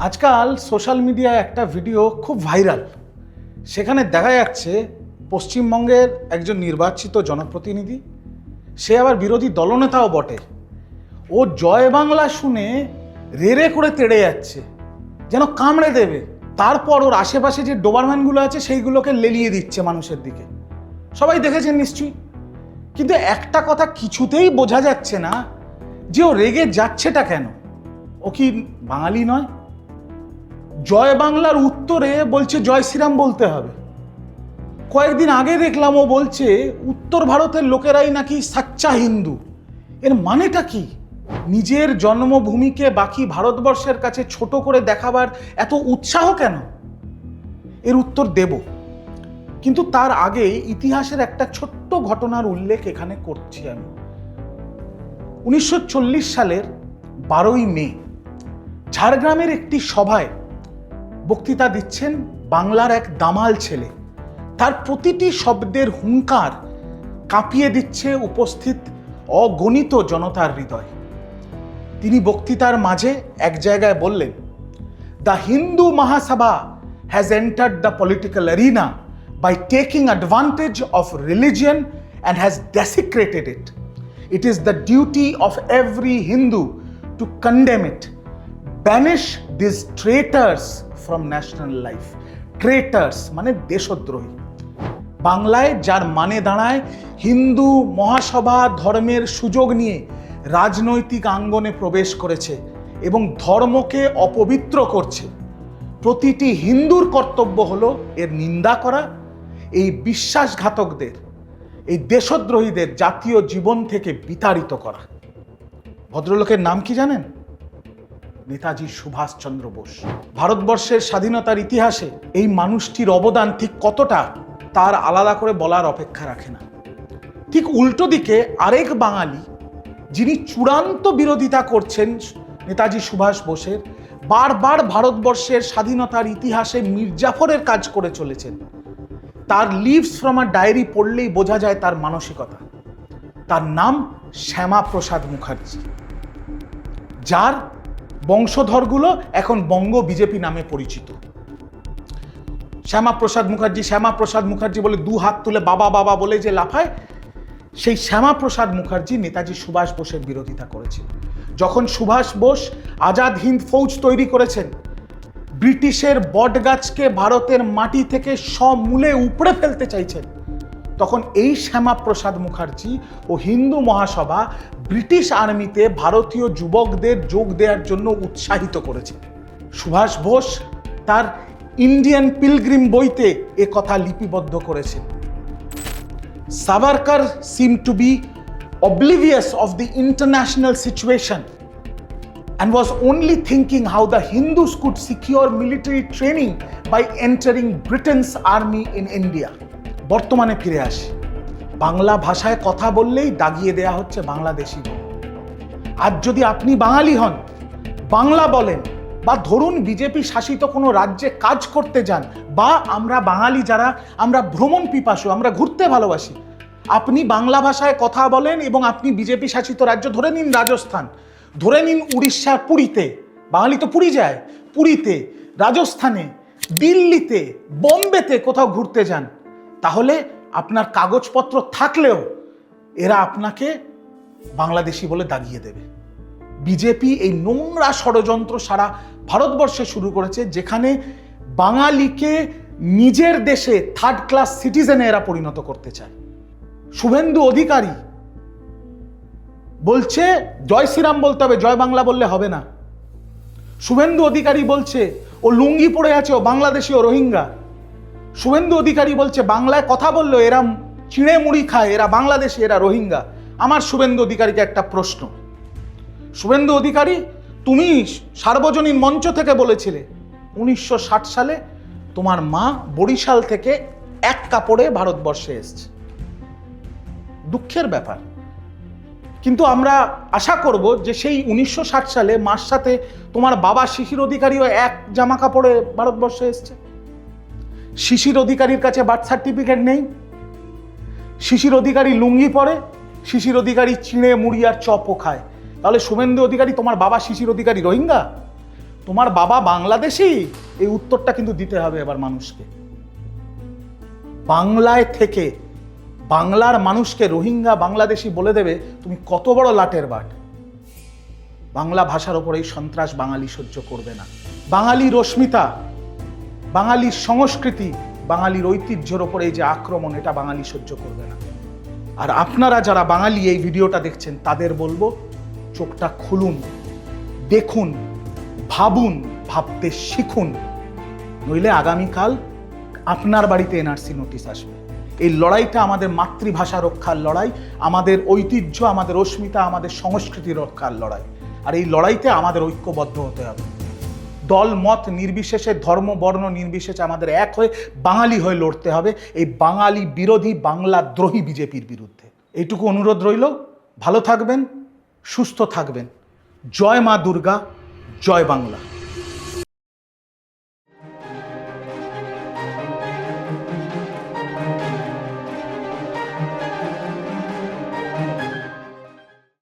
আজকাল সোশ্যাল মিডিয়ায় একটা ভিডিও খুব ভাইরাল। সেখানে দেখা যাচ্ছে পশ্চিমবঙ্গের একজন নির্বাচিত জনপ্রতিনিধি, সে আবার বিরোধী দলনেতাও বটে। ও জয় বাংলা শুনে রেড়ে করে তেড়ে যাচ্ছে, যেন কামড়ে দেবে। তারপর ওর আশেপাশে যে ডোবারম্যানগুলো আছে, সেইগুলোকে লেলিয়ে দিচ্ছে মানুষের দিকে। সবাই দেখেছেন নিশ্চয়ই। কিন্তু একটা কথা কিছুতেই বোঝা যাচ্ছে না, যে ও রেগে যাচ্ছেটা কেন? ও কি বাঙালি নয়? জয় বাংলার উত্তরে বলছে জয় শ্রীরাম বলতে হবে। কয়েকদিন আগে দেখলাম ও বলছে, উত্তর ভারতের লোকেরাই নাকি সাচ্চা হিন্দু। এর মানেটা কি? নিজের জন্মভূমিকে বাকি ভারতবর্ষের কাছে ছোট করে দেখাবার এত উৎসাহ কেন? এর উত্তর দেব। কিন্তু তার আগে ইতিহাসের একটা ছোট্ট ঘটনার উল্লেখ এখানে করছি আমি। উনিশশো চল্লিশ সালের বারোই মে, ঝাড়গ্রামের একটি সভায় বক্তৃতা দিচ্ছেন বাংলার এক দামাল ছেলে। তার প্রতিটি শব্দের হুঙ্কার কাঁপিয়ে দিচ্ছে উপস্থিত অগণিত জনতার হৃদয়। তিনি বক্তৃতার মাঝে এক জায়গায় বললেন the Hindu Mahasabha has entered the political arena by taking advantage of religion and has desecrated it it is the duty of every Hindu to condemn it banish this traitors from national life traitors মানে দেশদ্রোহী। বাংলায় যার মানে দাঁড়ায় হিন্দু মহাসভা ধর্মের সুযোগ নিয়ে রাজনৈতিক আঙ্গনে প্রবেশ করেছে এবং ধর্মকে অপবিত্র করছে। প্রতিটি হিন্দুর কর্তব্য হলো এর নিন্দা করা, এই বিশ্বাসঘাতকদের, এই দেশদ্রোহীদের জাতীয় জীবন থেকে বিতাড়িত করা। ভদ্রলোকের নাম কি জানেন? নেতাজি সুভাষচন্দ্র বোস। ভারতবর্ষের স্বাধীনতার ইতিহাসে এই মানুষটির অবদান ঠিক কতটা, তার আলাদা করে বলার অপেক্ষা রাখে না। ঠিক উল্টো দিকে আরেক বাঙালি, যিনি চূড়ান্ত বিরোধিতা করছেন নেতাজি সুভাষ বোসের, বারবার ভারতবর্ষের স্বাধীনতার ইতিহাসে মির্জাফরের কাজ করে চলেছেন। তার লিভস ফ্রম আ ডায়েরি পড়লেই বোঝা যায় তার মানসিকতা। তার নাম শ্যামাপ্রসাদ মুখার্জি। যার বংশধরগুলো এখন বঙ্গ বিজেপি নামে পরিচিত। শ্যামাপ্রসাদ মুখার্জি শ্যামাপ্রসাদ মুখার্জি বলে দু হাত তুলে বাবা বাবা বলে যে লাফায়, সেই শ্যামাপ্রসাদ মুখার্জি নেতাজি সুভাষ বোসের বিরোধিতা করেছিল যখন সুভাষ বোস আজাদ হিন্দ ফৌজ তৈরি করেছেন, ব্রিটিশের বটগাছকে ভারতের মাটি থেকে সমূলে উপড়ে ফেলতে চাইছেন তখন এই শ্যামাপ্রসাদ মুখার্জি ও হিন্দু মহাসভা ব্রিটিশ আর্মিতে ভারতীয় যুবকদের যোগ দেওয়ার জন্য উৎসাহিত করেছে। সুভাষ বোস তার ইন্ডিয়ান পিলগ্রিম বইতে এ কথা লিপিবদ্ধ করেছেন। Savarkar seem to be oblivious of the international situation and was only thinking how the Hindus could secure military training by entering Britain's army in India বর্তমানে ফিরে আসি বাংলা ভাষায় কথা বললেই দাগিয়ে দেয়া হচ্ছে বাংলাদেশি বলে। আজ যদি আপনি বাঙালি হন, বাংলা বলেন বা ধরুন বিজেপি শাসিত কোনো রাজ্যে কাজ করতে যান বা আমরা বাঙালি যারা, আমরা ভ্রমণ পিপাসু, আমরা ঘুরতে ভালোবাসি, আপনি বাংলা ভাষায় কথা বলেন এবং আপনি বিজেপি শাসিত রাজ্য ধরে নিন রাজস্থান, ধরে নিন উড়িষ্যার পুরীতে, বাঙালি তো পুরী যায়, পুরীতে, রাজস্থানে, দিল্লিতে, বোম্বেতে কোথাও ঘুরতে যান তাহলে আপনার কাগজপত্র থাকলেও এরা আপনাকে বাংলাদেশি বলে দাগিয়ে দেবে। বিজেপি এই নোংরা ষড়যন্ত্র সারা ভারতবর্ষে শুরু করেছে, যেখানে বাঙালিকে নিজের দেশে থার্ড ক্লাস সিটিজেনে এরা পরিণত করতে চায়। শুভেন্দু অধিকারী বলছে, জয় শ্রীরাম বলতে হবে, জয় বাংলা বললে হবে না। শুভেন্দু অধিকারী বলছে, ও লুঙ্গি পড়ে আছে, ও বাংলাদেশি, ও রোহিঙ্গা। শুভেন্দু অধিকারী বলছে, বাংলায় কথা বলল এরা চিড়ে মুড়ি খায়, এরা বাংলাদেশি, এরা রোহিঙ্গা। আমার শুভেন্দু অধিকারীকে একটা প্রশ্ন। শুভেন্দু অধিকারী, তুমি সার্বজনীন মঞ্চ থেকে বলেছিলে, উনিশশো ষাট সালে তোমার মা বরিশাল থেকে এক কাপড়ে ভারতবর্ষে এসছে। দুঃখের ব্যাপার। কিন্তু আমরা আশা করব যে সেই উনিশশো ষাট সালে মার সাথে তোমার বাবা শিশির অধিকারীও এক জামা কাপড়ে ভারতবর্ষে এসছে। শিশির অধিকারীর কাছে বার্থ সার্টিফিকেট নেই। শিশির অধিকারী লুঙ্গি পরে, শিশির অধিকারী চিঁড়ে, মুড়ি আর চপও খায়। তাহলে শুভেন্দু অধিকারী তোমার বাবা শিশির অধিকারী রোহিঙ্গা? তোমার বাবা বাংলাদেশি? এই উত্তরটা কিন্তু দিতে হবে এবার মানুষকে। বাংলায় থেকে বাংলার মানুষকে রোহিঙ্গা বাংলাদেশি বলে দেবে, তুমি কত বড় লাটের বাট। বাংলা ভাষার ওপর এই সন্ত্রাস বাঙালি সহ্য করবে না। বাঙালি রশ্মিতা বাঙালির সংস্কৃতি, বাঙালির ঐতিহ্যের ওপর এই যে আক্রমণ, এটা বাঙালি সহ্য করবে না। আর আপনারা যারা বাঙালি এই ভিডিওটা দেখছেন, তাদের বলব, চোখটা খুলুন, দেখুন, ভাবুন, ভাবতে শিখুন। নইলে আগামীকাল আপনার বাড়িতে এনআরসি নোটিশ আসবে। এই লড়াইটা আমাদের মাতৃভাষা রক্ষার লড়াই, আমাদের ঐতিহ্য, আমাদের অস্মিতা, আমাদের সংস্কৃতি রক্ষার লড়াই। আর এই লড়াইতে আমাদের ঐক্যবদ্ধ হতে হবে। দল মত নির্বিশেষে ধর্ম বর্ণ নির্বিশেষে আমাদের এক হয়ে বাঙালি হয়ে লড়তে হবে। এই বাঙালি বিরোধী বাংলা দ্রোহী বিজেপির বিরুদ্ধে। এইটুকু অনুরোধ রইল। ভালো থাকবেন, সুস্থ থাকবেন। জয় মা দুর্গা, জয় বাংলা।